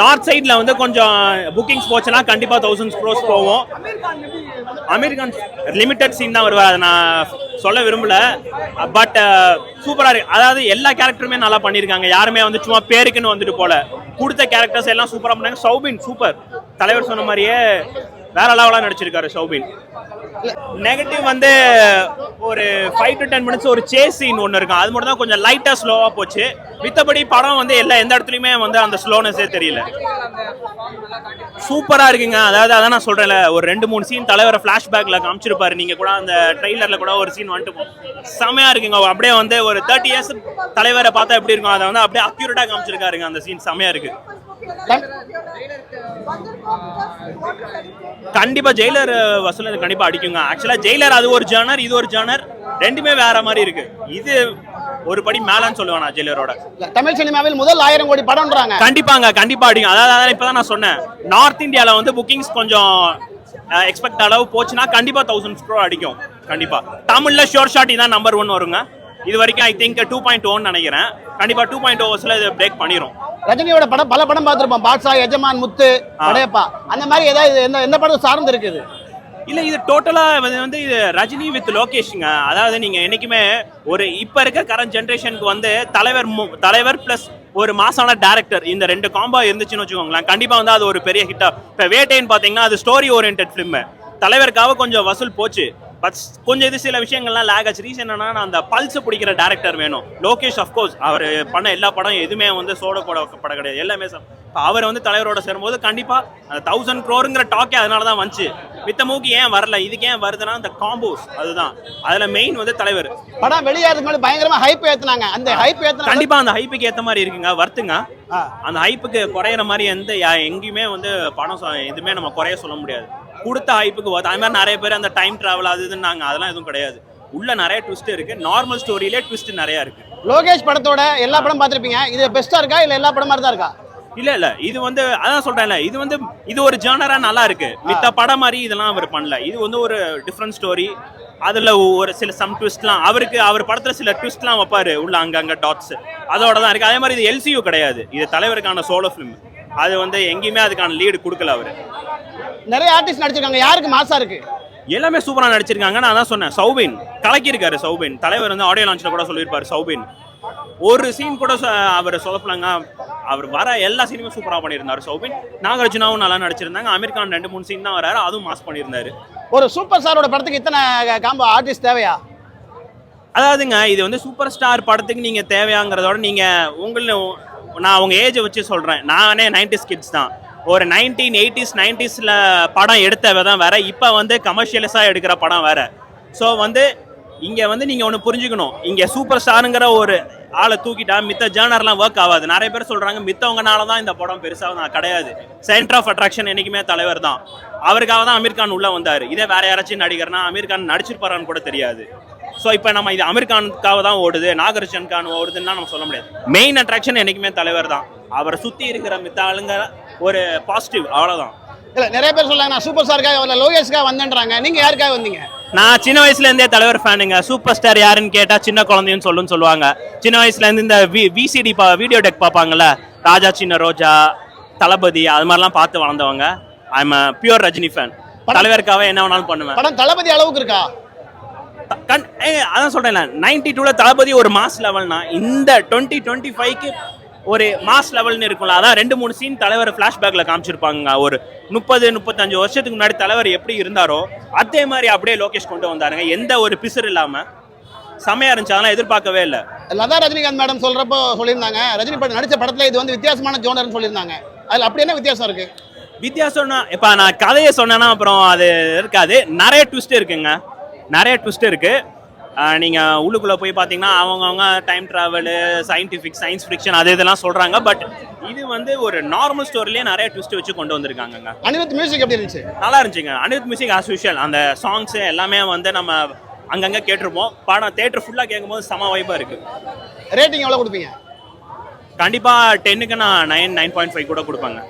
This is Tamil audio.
நார்த் சைடில் வந்து கொஞ்சம் புக்கிங்ஸ் போச்சுன்னா கண்டிப்பாக தௌசண்ட் க்ரோஸ் போகும் அமெரிக்கன் லிமிட்டட் சீன் தான் வருவார். அதை நான் சொல்ல விரும்பல. பட் சூப்பராக இருக்கு. அதாவது எல்லா கேரக்டருமே நல்லா பண்ணியிருக்காங்க. யாருமே வந்து சும்மா பேருக்குன்னு வந்துட்டு போல. கொடுத்த கேரக்டர்ஸ் எல்லாம் சூப்பராக பண்ணாங்க. சௌபின் சூப்பர் தலைவர் சொன்ன மாதிரியே வேற லெவலாக நடிச்சிருக்காரு சௌபின் நெகட்டிவ் வந்து ஒரு ஃபைவ் டு டென் மினிட்ஸ் ஒரு சேஸ் சீன் ஒன்று இருக்கும். அது மட்டும் தான் கொஞ்சம் லைட்டாக ஸ்லோவாக போச்சு. மித்தபடி படம் வந்து எல்லா எந்த இடத்துலையுமே வந்து அந்த ஸ்லோனஸே தெரியல. சூப்பராக இருக்குங்க. அதாவது அதான் நான் சொல்கிறேன்ல ஒரு ரெண்டு மூணு சீன் தலைவரை ஃப்ளாஷ்பேக்கில் காமிச்சிருப்பாரு. நீங்கள் கூட அந்த ட்ரெய்லரில் கூட ஒரு சீன் வந்துட்டு செமையாக இருக்குங்க. அப்படியே வந்து ஒரு தேர்ட்டி இயர்ஸ் தலைவரை பார்த்தா எப்படி இருக்கும்? அதை வந்து அப்படியே அக்யூரேட்டாக காமிச்சிருக்காருங்க அந்த சீன் செமையாக இருக்குது கண்டிப்பா ஜெயிலர் வசூல் கண்டிப்பா அடிக்குங்க. ஆக்சுவலா ஜெயிலர் அது ஒரு ஜானர் இது ஒரு ஜானர் ரெண்டுமே வேற மாதிரி இருக்கு. இது ஒரு படி மேலன்னு சொல்லுவேன் நான் ஜெயிலரோட. தமிழ் சினிமாவில் முதல் ஆயிரம் கோடி படம்ன்றாங்க. கண்டிப்பாங்க கண்டிப்பா அடிக்கும் அதாவது இப்பதான் நான் சொன்னேன். நார்த் இந்தியால வந்து புக்கிங்ஸ் கொஞ்சம் எக்ஸ்பெக்ட் அளவு போச்சுன்னா கண்டிப்பா தௌசண்ட் க்ரோ அடிக்கும். கண்டிப்பா. தமிழ்ல ஷோர் ஷாட் தான் நம்பர் ஒன் வருங்க. இது வரைக்கும் I think two point one நினைக்கிறேன். கண்டிப்பா டூ பாயிண்ட் ஓவர்ஸ்ல இது பிரேக் பண்ணிரும். ரஜினியோட படம் பல படம் பார்த்திருப்போம். பாட்ஷா எஜமான் முத்து படையப்பா அந்த மாதிரி ஏதாவது எந்த எந்த படம் சார்ந்து இருக்குது இல்ல இது டோட்டலா வந்து இது ரஜினி வித் லோகேஷ்ங்க. அதாவது நீங்க என்னைக்குமே ஒரு இப்ப இருக்க கரண்ட் ஜென்ரேஷனுக்கு வந்து தலைவர் தலைவர் பிளஸ் ஒரு மாசான டேரக்டர் இந்த ரெண்டு காம்போ இருந்துச்சுன்னு வச்சுக்கோங்களேன். கண்டிப்பா வந்து அது ஒரு பெரிய ஹிட்டா இப்ப வேட்டைன்னு பாத்தீங்கன்னா அது ஸ்டோரி ஓரியன்ட் ஃபிலிம் தலைவருக்காக கொஞ்சம் வசூல் போச்சு. பட் கொஞ்சம் இது சில விஷயங்கள்லாம் லேக் ஆச்சு. ரீசன் என்னன்னா நான் அந்த பல்ஸ் பிடிக்கிற டேரக்டர் வேணும். லோகேஷ் அஃப்கோர்ஸ் அவர் பண்ண எல்லா படம் எதுவுமே வந்து சோட போட படம் கிடையாது. எல்லாமே இப்ப அவர் வந்து தலைவரோட சேரும்போது கண்டிப்பா அந்த தௌசண்ட் க்ரோருங்கிற டாக்கே அதனால தான் வந்துச்சு. மித்த மூக்கு ஏன் வரல? இதுக்கு ஏன் வருதுன்னா அந்த காம்போஸ் அதுதான். அதுல மெயின் வந்து தலைவர். படம் வெளியாகிறதுக்கு முன்னாடி பயங்கரமா ஹைப் ஏத்துனாங்க. அந்த ஹைப் ஏத்துனாங்க கண்டிப்பா அந்த ஹைப்புக்கு ஏத்த மாதிரி இருக்குங்க. வருத்துங்க. அந்த ஹைப்புக்கு குறையிற மாதிரி எந்த எங்கேயுமே வந்து படம் எதுவுமே நம்ம குறைய சொல்ல முடியாது. கொடுத்த ஹைப்புக்கு வருது. அது மாதிரி நிறைய பேர் அந்த டைம் டிராவல் அது இதுன்னாங்க. அதெல்லாம் எதுவும் கிடையாது. உள்ள நிறைய ட்விஸ்ட் இருக்கு. நார்மல் ஸ்டோரியிலே ட்விஸ்ட் நிறைய இருக்கு. லோகேஷ் படத்தோட எல்லா படம் பார்த்திருப்பீங்க. இது பெஸ்டா இருக்கா? இல்ல எல்லா படம் மாதிரி தான் இருக்கா? இல்ல இல்ல. இது வந்து அதான் சொல்றேன்ல. இது வந்து இது ஒரு ஜானரா நல்லா இருக்கு. மித்த படம் மாதிரி இதெல்லாம் அவர் பண்ணல. இது வந்து ஒரு டிஃப்ரெண்ட் ஸ்டோரி அதுல ஒரு சில சம் ட்விஸ்ட்லாம் அவருக்கு அவர் படத்துல சில ட்விஸ்ட்லாம் வைப்பாரு. உள்ள அங்கங்க டாட்ஸ் அதோட தான் இருக்கு. அதே மாதிரி இது எல்சியூ கிடையாது. இது தலைவருக்கான சோலோ ஃபிலிம் அது வந்து எங்கேயுமே அதுக்கான லீடு கொடுக்கல அவரு. நிறைய ஆர்டிஸ்ட் நடிச்சிருக்காங்க. யாருக்கு? மாசா இருக்கு. எல்லாமே சூப்பரா நடிச்சிருக்காங்க. நான் தான் சொன்னேன். சௌபின். கலக்கியிருக்காரு சௌபின். தலைவர் வந்து ஆடியோ லான்ச்ல கூட சொல்லியிருப்பாரு சௌபின். ஒரு சீன் கூட அவர் சொதப்பலங்க அவர் வர எல்லா சீனுமே சூப்பரா பண்ணியிருந்தாரு சௌபின். நாகார்ஜுனாவும் நல்லா நடிச்சிருந்தாங்க. அமீர் கான் ரெண்டு மூணு சீன் தான் வராரு. அதுவும் மாஸ் பண்ணியிருந்தாரு. ஒரு சூப்பர் ஸ்டாரோட படத்துக்கு இத்தனை காம்போ ஆர்டிஸ்ட் தேவையா? அதாவதுங்க இது வந்து சூப்பர் ஸ்டார் படத்துக்கு நீங்க தேவையாங்கிறதோட நீங்க உங்கள நான் உங்க ஏஜை வச்சு சொல்றேன். நானே நைன்டிஸ் கிட்ஸ் தான். ஒரு நைன்டீன் எயிட்டிஸ் நைன்டிஸில் படம் எடுத்தவ தான் வேற இப்போ வந்து கமர்ஷியலிஸாக எடுக்கிற படம் வேற. ஸோ வந்து இங்கே வந்து நீங்கள் ஒன்று புரிஞ்சுக்கணும். இங்கே சூப்பர் ஸ்டாருங்கிற ஒரு ஆளை தூக்கிட்டா மித்த ஜேர்னர்லாம் ஒர்க் ஆகாது. நிறைய பேர் சொல்கிறாங்க மித்தவங்கனால தான் இந்த படம் பெருசாக தான் கிடையாது. சென்டர் ஆஃப் அட்ராக்ஷன் என்றைக்குமே தலைவர் தான். அவருக்காக தான் அமீர்கான் உள்ளே வந்தார். இதே வேற யாராச்சும் நடிகர்னா அமீர்கான் நடிச்சிருப்பாரான்னு கூட தெரியாது. ஸோ இப்போ நம்ம இது அமீர்கானுக்காக தான் ஓடுது நாகர்ஜன் கான் ஓடுதுன்னா நம்ம சொல்ல முடியாது. மெயின் அட்ராக்ஷன் என்றைக்குமே தலைவர் தான். அவரை சுற்றி இருக்கிற மித்த ஆளுங்க ஒரு பாசிட்டிவ் அவ்வளோதான் இல்ல நிறைய பேர் சொல்றாங்க நான் சூப்பர் ஸ்டாருக்காக வரல லோகேஷ்காக வந்தேன்றாங்க. நீங்க யாருக்காக வந்தீங்க? நான் சின்ன வயசுல இருந்தே தலைவர் ஃபேனுங்க. சூப்பர் ஸ்டார் யாருன்னு கேட்டா சின்ன குழந்தைன்னு சொல்லுன்னு சொல்லுவாங்க. சின்ன வயசுல இருந்து இந்த வி விசிடி பா வீடியோ டெக் பார்ப்பாங்கல்ல ராஜா சின்ன ரோஜா தளபதி அது மாதிரிலாம் பார்த்து வளர்ந்தவங்க. I am pure Rajini fan தலைவருக்காக என்ன வேணாலும் பண்ணுவேன். படம் தளபதி அளவுக்கு இருக்கா? கண் அதான் சொல்றேன்ல நைன்டி டூல தளபதி ஒரு மாஸ் லெவல்னா இந்த டுவெண்ட்டி டுவெண்ட்டி ஃபைவ்க்கு ஒரு மாஸ் லெவல்னு இருக்கும்ல அதான் ரெண்டு மூணு சீன் தலைவர் ஃப்ளாஷ்பேக்ல காமிச்சிருப்பாங்க ஒரு முப்பது முப்பத்தஞ்சு வருஷத்துக்கு முன்னாடி தலைவர் எப்படி இருந்தாரோ அதே மாதிரி அப்படியே லோகேஷ் கொண்டு வந்தாருங்க. எந்த ஒரு பிசர் இல்லாம. செமையா இருந்துச்சு அதெல்லாம் எதிர்பார்க்கவே இல்லை. லதா ரஜினிகாந்த் மேடம் சொல்றப்போ சொல்லியிருந்தாங்க. ரஜினி படம் நடிச்ச படத்துல இது வந்து வித்தியாசமான ஜோனர்னு சொல்லியிருந்தாங்க. அதுல அப்படி என்ன வித்தியாசம் இருக்கு? வித்தியாசம்னா இப்போ நான் கதையை சொன்னேன்னா அப்புறம் அது இருக்காது. நிறைய ட்விஸ்ட் இருக்குங்க. நிறைய ட்விஸ்ட் இருக்கு. ஆஹ் நீங்க உள்ளுக்குள்ள போய் பார்த்தீங்கன்னா அவங்கவுங்க time travel scientific science fiction அது இதெல்லாம் சொல்றாங்க. பட் இது வந்து ஒரு நார்மல் ஸ்டோரிலேயே நிறைய ட்விஸ்ட் வச்சு கொண்டு வந்திருக்காங்கங்க. அனிருத் மியூசிக் எப்படி இருந்துச்சு? நல்லா இருந்துச்சுங்க. அனிருத் மியூசிக் ஆஸ் யூஷுவல் அந்த சாங்ஸ் எல்லாமே வந்து நம்ம அங்கங்கே கேட்டிருப்போம். படம் தேட்டர் ஃபுல்லாக கேட்கும்போது செம வைப்பாக இருக்கு. ரேட்டிங் எவ்வளவு கொடுப்பீங்க? கண்டிப்பாக டென்னுக்கு நான் நைன் நைன் பாயிண்ட் ஃபைவ் கூட கொடுப்பாங்க.